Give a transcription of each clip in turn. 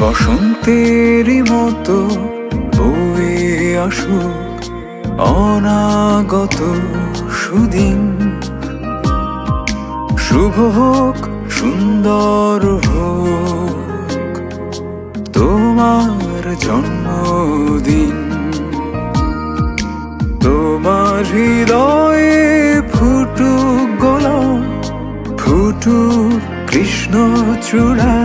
বসন্তেরই মতো বয়ে আসুক অনাগত সুদিন। শুভ হোক, সুন্দর হোক তোমার জন্মদিন। তোমার হৃদয়ে ফুটুক গোলাপ, ফুটুক কৃষ্ণ চূড়া।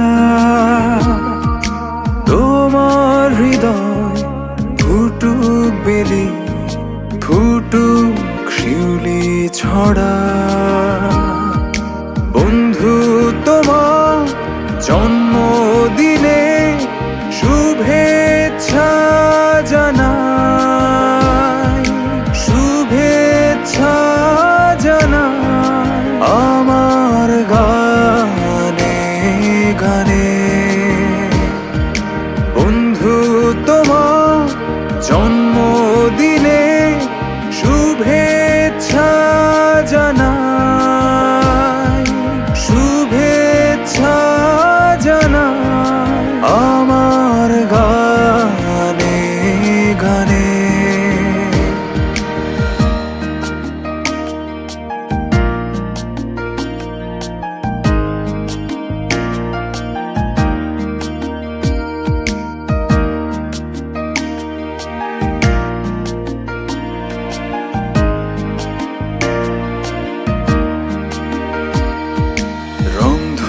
ফুটুক বেলি ফুটুক শিউলি ছড়া। বন্ধু, তোমার জন্মদিনে শুভেচ্ছা জানাই। শুভেচ্ছা জানাই। আমার গানে গানে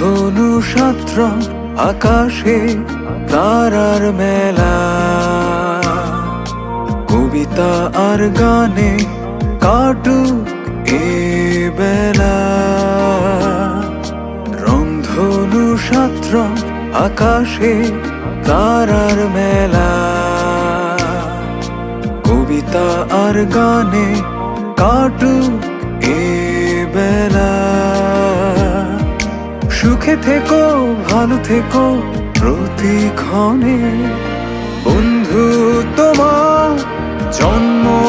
রংধনু সাত্র আকাশে তারার মেলা। কবিতা আর গানে কাটুক এ বেলা। রংধনু সাত্র আকাশে তারার মেলা। কবিতা আর গানে কাটুক এ বেলা। সুখে থেকো ভালো থেকো প্রতিক্ষণে। বন্ধু তোমার জন্মদিনে